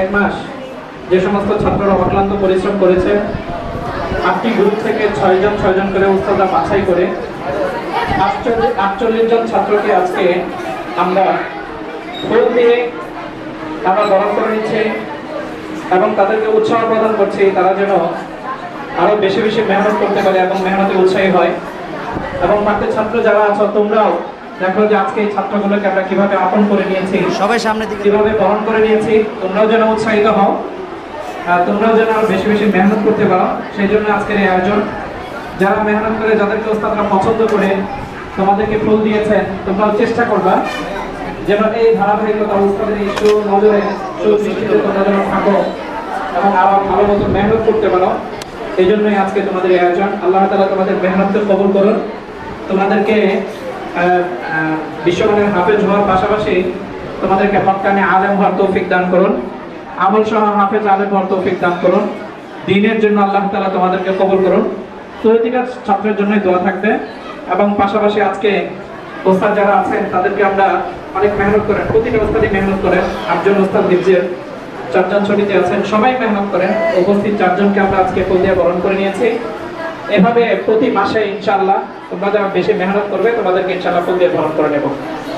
এক মাস যে সমস্ত ছাত্ররা অক্লান্ত পরিশ্রম করেছে, আটটি গ্রুপ থেকে ছয়জন ছয়জন করে উস্তাদা বাছাই করে আটচল্লিশ জন ছাত্রকে আজকে আমরা ফুল দিয়ে আমরা বরণ করে নিচ্ছি এবং তাদেরকে উৎসাহ প্রদান করছি, তারা যেন আরও বেশি বেশি মেহনত করতে পারে এবং মেহনতে উৎসাহী হয়। এবং মাঠের ছাত্র যারা আছো, তোমরাও দেখো যে আজকে এই ছাত্রগুলোকে আমরা কীভাবে আপন করে নিয়েছি সবাই সামনের দিকে কীভাবে বরণ করে নিয়েছি তোমরাও যেন উৎসাহিত হও তোমরাও যেন আরও বেশি বেশি মেহনত করতে পারো। সেই জন্য আজকের এই আয়োজন। যারা মেহনত করে যাদেরকে ওস্তাদরা পছন্দ করে তোমাদেরকে ফুল দিয়েছেন তোমরাও চেষ্টা করবা যেন এই ধারাবাহিকতা ওস্তাদের এই সু নজরে সুদৃষ্টিতে তোমরা যেন থাকো এবং আরও ভালো মতো মেহনত করতে পারো। এই জন্যই আজকে তোমাদের এই আয়োজন। আল্লাহ তালা তোমাদের মেহনতকে কবুল করুন। তোমাদেরকে বিশ্বমানের হাফেজ হওয়ার পাশাপাশি তোমাদেরকে হকানে আলেম হওয়ার তৌফিক দান করুন। আমল সহ হাফেজ আলেম হওয়ার তৌফিক দান করুন। দিনের জন্য আল্লাহ তালা তোমাদেরকে কবুল করুন। তৈরিকার ছাত্রের জন্যই দোয়া থাকবে। এবং পাশাপাশি আজকে ওস্তাদ যারা আছেন, তাদেরকে আমরা অনেক মেহনত করেন প্রতিটা ওস্তাদই মেহনত করেন আটজন ওস্তাদ দিবজের চারজন ছবিতে আছেন, সবাই মেহনত করেন উপস্থিত চারজনকে আমরা আজকে ফুল বরণ করে নিয়েছি। এভাবে প্রতি মাসে ইনশাল্লাহ তোমরা যারা বেশি মেহনত করবে, তোমাদেরকে ইনশাল্লাহ ফুল দিয়ে বরণ করে নেব।